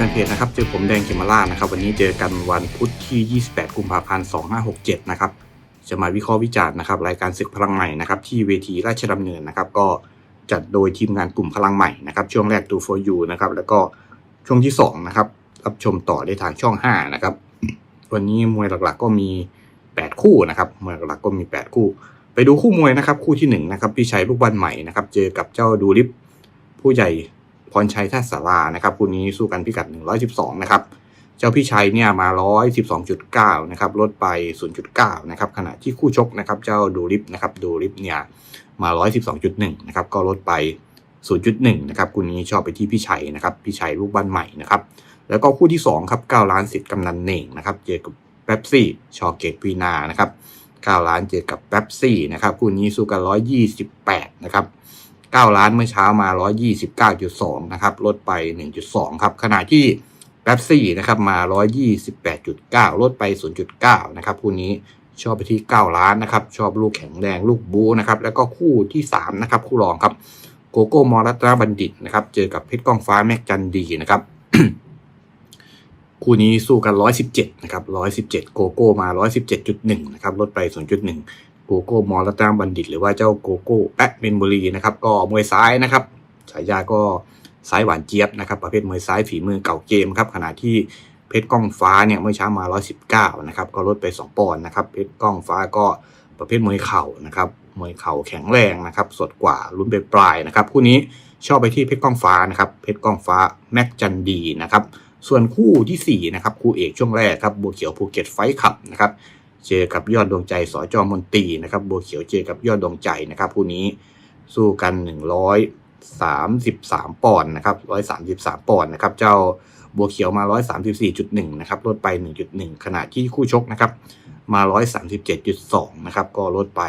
แฟนเพจนะครับเจอผมแดงเขมราชนะครับ วันนี้เจอกันวันพุธที่ 28 กุมภาพันธ์ 2567 นะครับ จะมาวิเคราะห์วิจารณ์นะครับรายการศึกพลังใหม่นะครับที่เวทีราชดำเนินนะครับ ก็จัดโดยทีมงานกลุ่มพลังใหม่นะครับ ช่วงแรกดู for you นะครับ แล้วก็ช่วงที่ 2 นะครับ รับชมต่อได้ทางช่อง 5 นะครับ วันนี้มวยหลักๆ ก็มี 8 คู่นะครับมวยหลักๆก็มี 8 คู่ ไปดูคู่มวยนะครับ คู่ที่1นะครับพี่ชัยลูกบ้านใหม่นะครับ เจอกับเจ้าดูริฟผู้ใหญ่ พรชัยท่าสารานะครับคู่นี้สู้กันพิกัด 112 นะครับ เจ้าพี่ชัยเนี่ยมา 112.9 นะครับลดไป 0.9 นะครับขณะที่คู่ชกนะครับเจ้าดูริฟนะครับดูริฟเนี่ยมา 112.1 นะครับก็ลดไป 0.1 นะครับคู่นี้ชอบไปที่พี่ชัยนะครับพี่ชัยลูกบ้านใหม่นะครับแล้วก็คู่ที่2ครับ9ล้านสิทธิ์กำนันเน่งนะครับเจอกับเป๊ปซี่ชอเกตวีนานะครับ9ล้านเจอกับเป๊ปซี่นะครับคู่นี้สู้กัน 128 นะครับ 9 ล้านเมื่อเช้ามา 129.2 นะครับ ลดไป 1.2 ครับ ขณะที่แป๊บซี่นะครับมา 128.9 ลดไป 0.9 นะครับคู่นี้ชอบไปที่ 9 ล้านนะครับ ชอบลูกแข็งแรงลูกบูนะครับ แล้วก็คู่ที่ 3 นะครับ คู่รองครับ โกโก้มอรัตราบัณฑิตนะครับ เจอกับเพชรกองฟ้าแม็กจันดีนะครับ คู่นี้สู้กัน 117 นะครับ 117 โกโก้มา 117.1 นะครับ ลดไป 0.1 โกโก้มอรัตนาบัณฑิต หรือว่าเจ้าโกโก้แปะเมนบุรีนะครับก็มวยซ้ายนะครับฉายาก็ซ้ายหวานเจี๊ยบนะครับประเภทมวยซ้ายฝีมือเก่าเกมครับขณะที่เพชรก้องฟ้าเนี่ยเมื่อเช้ามา 119 นะครับก็ลดไป 2 ปอนด์นะครับเพชรก้องฟ้าก็ประเภทมวยเข่านะครับมวยเข่าแข็งแรงนะครับสดกว่าลุ้นไปปลายนะครับคู่นี้ชอบไปที่เพชรก้องฟ้านะครับเพชรก้องฟ้าแม็กจันดีนะครับส่วนคู่ทีสี่4นะครับคู่เอกช่วงแรกครับบัวเขียวภูเก็ตไฟท์ขับนะครับ เจอกับยอดดวงใจสอจอมนตรีนะครับบัวเขียวเจอกับยอดดวงใจนะครับคู่นี้สู้กัน 133 ปอนด์นะครับ133 ปอนด์นะครับเจ้าบัวเขียวมา 134.1 นะครับลดไป 1.1 ขณะที่คู่ชกนะครับมา 137.2 นะครับก็ลดไป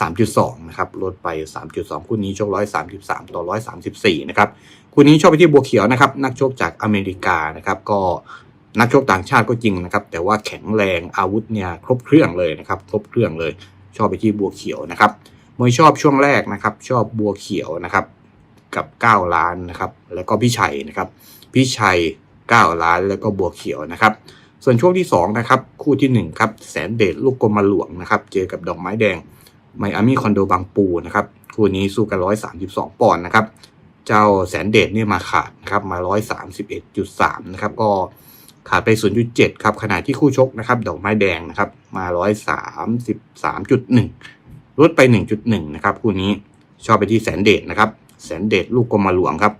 3.2 นะครับลดไป 3.2 คู่นี้ชก 133 ต่อ 134 นะครับคู่นี้ชอบไปที่บัวเขียวนะครับนักชกจากอเมริกานะครับก็ นักชกต่างชาติก็จริงนะครับ แต่ว่าแข็งแรงอาวุธเนี่ยครบเครื่องเลยนะครับ ครบเครื่องเลย ชอบไปที่บัวเขียวนะครับมวยชอบช่วงแรกนะครับ ชอบบัวเขียวนะครับ กับ 9 ล้านนะครับ แล้วก็พี่ชัยนะครับ พี่ชัย 9 ล้านแล้วก็บัวเขียวนะครับ ส่วนช่วงที่2นะครับคู่ที่1ครับแสนเดชลูกกรมหลวงนะครับ เจอกับดอกไม้แดงไมอามี่คอนโดบางปูนะครับคู่นี้สู้กัน 132 ปอนด์นะครับ เจ้าแสนเดชเนี่ยมาขาดนะครับมา 131.3 นะครับ ก็ ขาดไป 0.7 ครับขณะที่คู่ชกนะครับดอกไม้แดงนะครับมา 133.1 ลดไป 1.1 นะครับคู่นี้ชอบไปที่แสนเดชนะครับแสนเดชลูกกรมหลวงครับ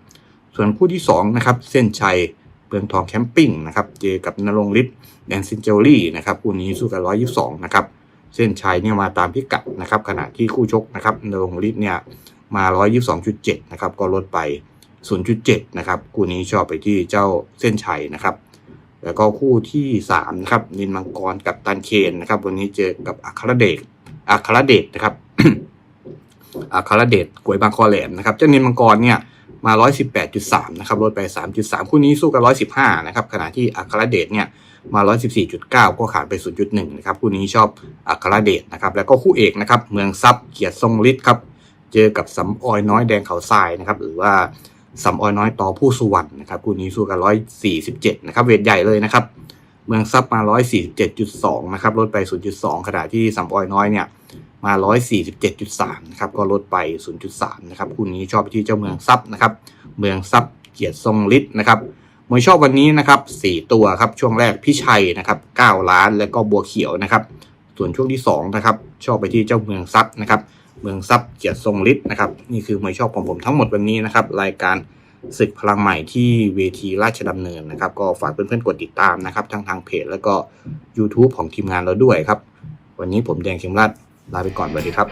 ส่วนคู่ที่2นะครับเส้นชัยเปลืองทองแคมปิ้งนะครับเจอกับนรงฤทธิ์แดนซินเจอรี่นะครับคู่นี้สู้กัน 122 นะครับเส้นชัยเนี่ยมาตามพิกัดนะครับขณะที่คู่ชกนะครับนรงฤทธิ์เนี่ยมา 122.7 นะครับก็ลดไป 0.7 นะครับคู่นี้ชอบไปที่เจ้าเส้นชัยนะครับ แล้วก็คู่ที่3นะครับนินมังกรกับตันเคนนะครับ วันนี้เจอกับอัครเดชอัครเดชนะครับอัครเดชกวยบางคอแหลมนะครับ เจ้านินมังกรเนี่ยมา 118.3 นะครับลดไป 3.3 คู่นี้สู้กัน115 นะครับ ขณะที่อัครเดชเนี่ยมา 114.9 ก็ขาดไป 0.1 นะครับ คู่นี้ชอบอัครเดชนะครับ แล้วก็คู่เอกนะครับ เมืองซับเกียรติทรงฤทธิ์ครับ เจอกับสำออยน้อยแดงเขาทรายนะครับ หรือว่า สำออยน้อยต่อผู้สุวรรณนะครับคู่นี้สู้กัน147นะครับเวทใหญ่เลยนะครับ เมืองซับมา147.2นะครับลดไป0.2ขณะที่สำออยน้อยเนี่ยมา147.3นะครับก็ลดไป0.3นะครับคู่นี้ชอบไปที่เจ้าเมืองซับนะครับเมืองซับเกียรติทรงฤทธิ์นะครับมวยชอบวันนี้นะครับ4ตัวครับช่วงแรกพี่ชัยนะครับ9ล้านแล้วก็บัวเขียวนะครับ ส่วนช่วงที่2นะครับชอบไปที่เจ้าเมืองซับนะครับเมืองซับเกียรติทรงฤทธิ์นะครับนี่คือมวยชอบของผมทั้งหมดวันนี้นะครับรายการศึกพลังใหม่ที่เวทีราชดำเนินนะครับ ก็ฝากเพื่อนๆกดติดตามนะครับทั้งทางเพจแล้วก็ YouTube ของทีมงานเราด้วยครับ วันนี้ผมแดงเข็มรัดลาไปก่อนสวัสดีครับ